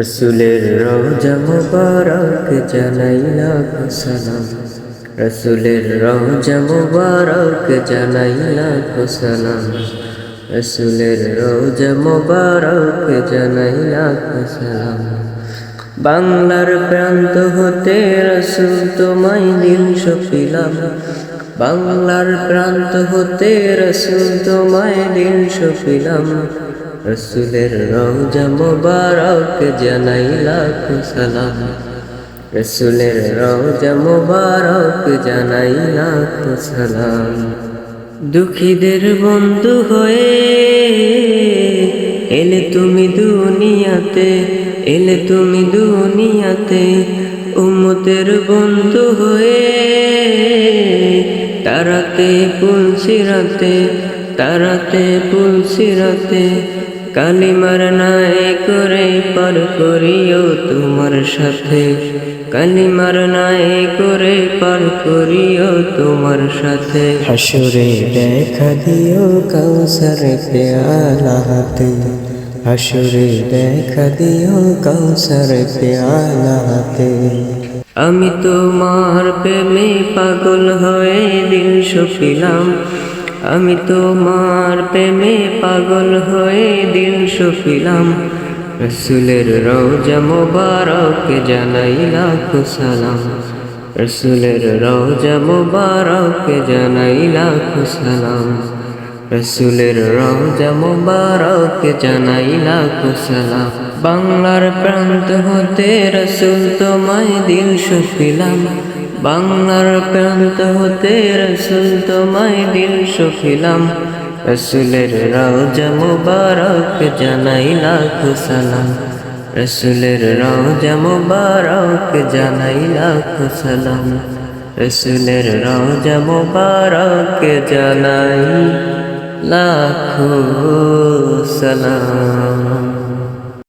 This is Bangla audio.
রসুলের রওজা মুবারক জানাই লাখো সালাম। রসুলের রওজা মুবারক জানাই লাখো সালাম। রসুলের রওজা মুবারক জানাই সালাম। বাংলার প্রান্ত হতে রসুল তোমায় দিল সপিলাম। বাংলার প্রান্ত হতে রসুল তোমায় দিল সপিলাম। রসুলের রওজা মোবারক জানাই লাখ সালাম। রসুলের রওজা মোবারক জানাই লাখ সালাম। দুঃখীদের বন্ধু হয়ে এলে তুমি দুনিয়াতে, এলে তুমি দুনিয়াতে উম্মতের বন্ধু হয়ে তারাতে পুলসিরাতে তারাতে পুলসিরাতে কালিমার নাই করে পার করিও তোমার সাথে। কালিমার নাই করে পার করিও তোমার সাথে। হাসুরে দেখা দিও কাউসার পেয়ালা হাতে। হাসুরে দেখা দিও কাউসার পেয়ালা হাতে। আমি তোমার প্রেমে পাগল হয়ে দিল সফিলাম আমি তোমার প্রেমে পাগল হয়ে দিল সফিলাম। রসুলের রওজা মোবারক জানাই লাখো সালাম। রসুলের রওজা মোবারক জানাই লাখো সালাম। রসুলের রওজা মোবারক জানাই লাখো সালাম। বাংলার প্রান্ত হতে রসুল তোমায় দিল সফিলাম। বাংলার প্রান্ত হতে রসুল তোমায় দিল সফিলাম রসুলের রওজা মুবারক জানাই লাখো সালাম। রসুলের রওজা মুবারক জানাই লাখো সালাম। রসুলের রওজা মুবারক জানাই লাখো সালাম।